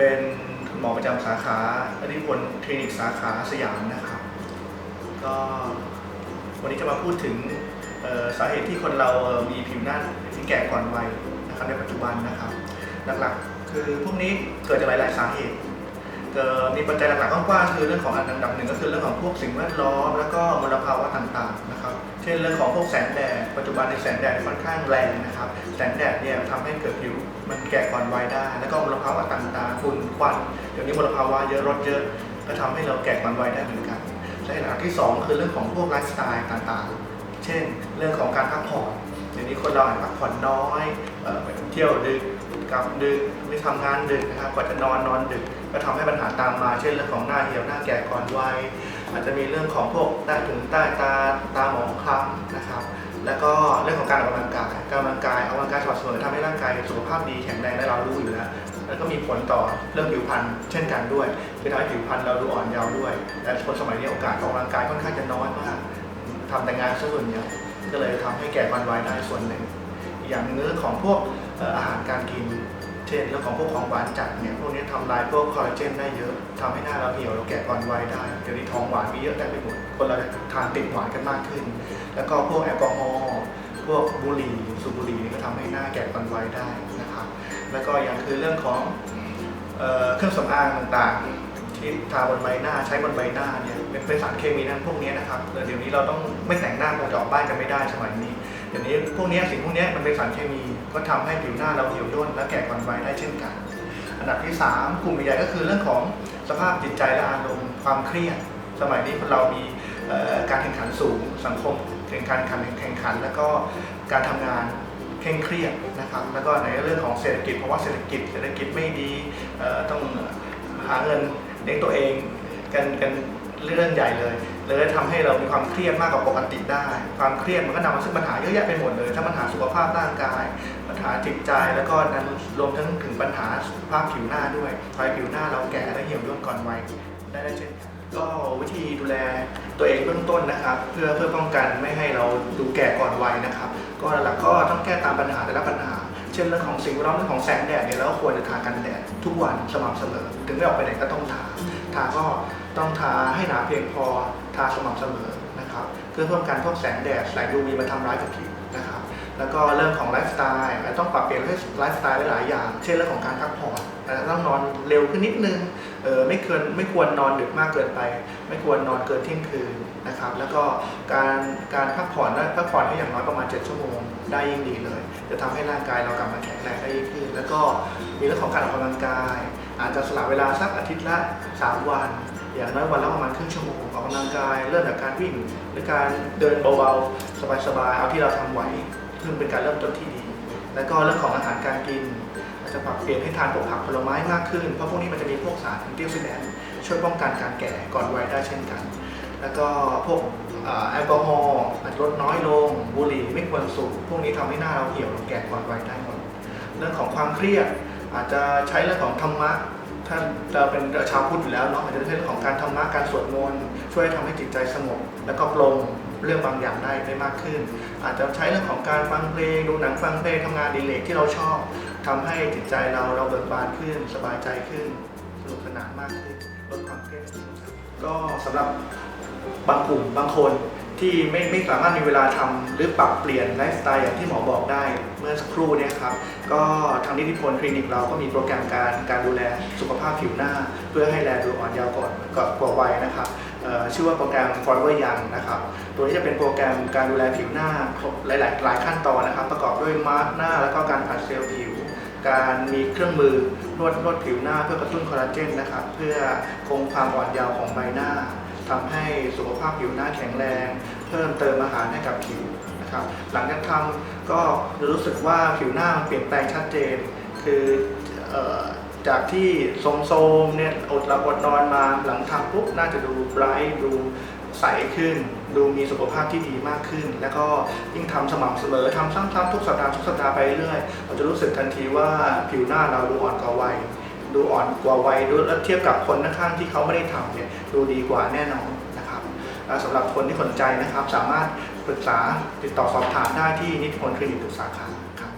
เป็นหมอประจำสาขาอธิพลคลินิกสาขาสยามนะครับก็วันนี้จะมาพูดถึงสาเหตุที่คนเรามีผิวหน้าที่แก่ก่อนวัยนะครับในปัจจุบันนะครับ หลักๆ คือพวกนี้เกิดจากหลายๆสาเหตุมีปัจจัยหลักๆกว้างๆคือเรื่องของอันดับหนึ่งก็คือเรื่องของพวกสิ่งแวดล้อม แล้วก็มลภาวะต่างๆนะครับ ช่นเรื่องของพวกแสงแดด ปัจจุบันในแสงแดดค่อนข้างแรงนะครับ แสงแดดเนี่ยทำให้เกิดผิวมันแก่ก่อนวัยได้ แล้วก็มลภาวะต่างๆฝุ่นควัน เดี๋ยวนี้มลภาวะเยอะรถเยอะ ก็ทำให้เราแก่ก่อนวัยได้เหมือนกันสาเหตุหลักที่สองคือเรื่องของพวกไลฟ์สไตล์ต่างๆ เช่น เรื่องของการพักผ่อนเดี๋ยวนี้คนเราอาจพักผ่อนน้อยเอ่อไปเที่ยวดึกกลับดึกไม่ทำงานดึกนะครับกว่าจะนอนนอนดึก ก็ทำให้ปัญหาตามมา เช่นเรื่องของหน้าเหี่ยวหน้าแก่ก่อนวัยอาจจะมีเรื่องของพวกใต้ถุงใต้ตาตาหมอง รื่องของการออกกำลังกายการออกกำลังกายออกกำลังกายสม่ำเสมอทำให้ร่างกายสุขภาพดีแข็งแรงและเรารู้อยู่แล้วแล้วก็มีผลต่อเรื่องผิวพรรณเช่นกันด้วยคือทำให้ผิวพรรณเราดูอ่อนเยาว์ด้วยแต่คนสมัยนี้โอกาสออกกำลังกายค่อนข้างจะน้อยมากทำแต่งานส่วนใหญ่ก็เลยทำให้แก่วันวัยได้ส่วนหนึ่ง อย่างหนึงเรื่อของพวกอาหารการกินเช่นเรื่องของพวกของหวานจัดเนี่ยพวกนี้ทำลายพวกคอลลาเจนได้เยอะทำให้หน้าเราเหี่ยวเราแก่ก่อนวัยได้เดี๋ยวนี้ท้องหวานมีเยอะได้ไปหมดคนเราทานติดหวานกันมากขึ้น แล้วก็พวกแอลกอฮอล์ วกบุหรี่สูบบุหรี่นี่ก็ทำให้หน้าแก่ก่อนวัยได้นะครับ แล้วก็อย่างคือเรื่องของเออเครื่องสำอางต่างๆ ที่ทาบนใบหน้าใช้บนใบหน้าเนี่ยเป็นสารเคมีนั้นพวกนี้นะครับเดี๋ยวนี้เราต้องไม่แต่งหน้าเราจะออกบ้านกันไม่ได้สมัยนี้เดี๋ยวนี้พวกนี้สิ่งพวกนี้มันเป็นสารเคมีก็ทำให้ผิวหน้าเราเหี่ยวย่นและแก่ก่อนวัยได้เช่นกัน อันดับที่ 3 กลุ่มใหญ่ก็คือเรื่องของสภาพจิตใจและอารมณ์ความเครียด สมัยนี้เรามีการแข่งขันสูงสังคม แข่งขันแข่งขัน แล้วก็การทำงานเคร่งเครียดนะครับ แล้วก็ในเรื่องของเศรษฐกิจเพราะว่าเศรษฐกิจเศรษฐกิจไม่ดีต้องหาเงินเลี้ยงตัวเองกันกันเรื่องใหญ่เลยเลยทำให้เรามีความเครียดมากกว่าปกติได้ ความเครียดมันก็นำมาซึ่งปัญหาเยอะแยะไปหมดเลย ทั้งปัญหาสุขภาพร่างกาย ปัญหาจิตใจ แล้วก็นั้นรวมทั้งถึงปัญหาสุขภาพผิวหน้าด้วยทำให้ผิวหน้าเราแก่และเหี่ยวย่นก่อนวัยได้ได้เช่นกัน ก็วิธีดูแลตัวเองเบื้องต้นนะครับ เพื่อเพื่อป้องกันไม่ให้เราดูแก่ก่อนวัยนะครับ ก็หลักก็ต้องแก้ตามปัญหาแต่ละปัญหา เช่นเรื่องของสิ่งแวดล้อมเรื่องของแสงแดดเนี่ยเราควรจะทากันแดดทุกวันสม่ำเสมอ ถึงไม่ออกไปไหนก็ต้องทาทาก็ต้องทาให้หนาเพียงพอทาสม่ำเสมอนะครับเพื่อเพิ่มการพวกแสงแดดแสง UV มาทำร้ายกับผิวนะครับแล้วก็เรื่องของไลฟ์สไตล์อาต้องปรับเปลี่ยนไลฟ์สไตล์หลายๆอย่าง เช่นเรื่องของการพักผ่อนต้องนอนเร็วขึ้นนิดนึง เออไม่ควรไม่ควรนอนดึกมากเกินไป ไม่ควรนอนเกินเที่ยงคืนนะครับ แล้วก็การการพักผ่อนพักผ่อนให้อย่างน้อยประมาณ 7 ชั่วโมงได้ยิ่งดีเลย จะทำให้ร่างกายเรากลับมาแข็งแรงได้ยิ่งขึ้น แล้วก็มีเรื่องของการออกกำลังกาย อาจจะสละเวลาสักอาทิตย์ละ 3 วัน อย่างน้อยวันละประมาณครึ่งชั่วโมงออกกำลังกาย เริ่มจากการวิ่งหรือการเดินเบาๆสบายๆเอาที่เราทำไหวเพื่อเป็นการเริ่มต้นที่ดี แล้วก็เรื่องของอาหารการกิน จะปรับเปลี่ยนให้ทานพวกผักผลไม้มากขึ้น เพราะพวกนี้มันจะมีพวกสารแอนตี้ออกซิแดนต์ช่วยป้องกันการแก่ก่อนวัยได้เช่นกัน แล้วก็พวกแอลกอฮอล์อาจจะลดน้อยลง บุหรี่ไม่ควรสูบพวกนี้ทำให้หน้าเราเหี่ยวเราแก่ก่อนวัยได้หมดเรื่องของความเครียดอาจจะใช้เรื่องของธรรมะถ้าเราเป็นชาวพุทธอยู่แล้วเนาะอาจจะใช้เรื่องของการธรรมะการสวดมนต์ช่วยทำให้จิตใจสงบ แล้วก็ปลงเรื่องบางอย่างได้ได้มากขึ้น อาจจะใช้เรื่องของการฟังเพลงดูหนังฟังเพลงทำงานดีเลกที่เราชอบ ทำให้จิตใจเราเราเบิกบานขึ้น สบายใจขึ้น สนุกสนานมากขึ้นลดความเครียดก็สำหรับบางกลุ่มบางคนที่ไม่ไม่สามารถมีเวลาทำหรือปรับเปลี่ยนไลฟ์สไตล์อย่างที่หมอบอกได้เมื่อสักครู่เนี่ยครับ ก็ทางนิติพลคลินิกเราก็มีโปรแกรมการการดูแลสุขภาพผิวหน้า เพื่อให้แลดูอ่อนเยาว์ก่อนก่อนกว่าวัยนะครับชื่อว่าโปรแกรม Forever Young นะครับ ตัวนี้จะเป็นโปรแกรมการดูแลผิวหน้าหลายหลายขั้นตอนนะครับ ประกอบด้วยมาสก์หน้าแล้วก็การผัดเซลล์ผิว การมีเครื่องมือนวดนวดผิวหน้าเพื่อกระตุ้นคอลลาเจนนะครับเพื่อคงความอ่อนเยาว์ของใบหน้าทำให้สุขภาพผิวหน้าแข็งแรง เพิ่มเติมอาหารให้กับผิวนะครับหลังจากทำก็รู้สึกว่าผิวหน้ามันเปลี่ยนแปลงชัดเจน คืออ จากที่โทรมๆเนี่ยอดหลับอดนอนมาหลังทำปุ๊บน่าจะดูไบรท์ดูใสขึ้น ดูมีสุขภาพที่ดีมากขึ้น แล้วก็ยิ่งทำสม่ำเสมอทำซ้ำๆทุกสัปดาห์ทุกสัปดาห์ไปเรื่อยเราจะรู้สึกทันทีว่าผิวหน้าเราดูอ่อนกว่าวัยดูอ่อนกว่าวัยดูแล้วเทียบกับคนข้างๆที่เขาไม่ได้ทำเนี่ยดูดีกว่าแน่นอนนะครับสำหรับคนที่สนใจนะครับ สามารถปรึกษาติดต่อสอบถามได้ที่นิติพลคลินิกทุกสาขาครับ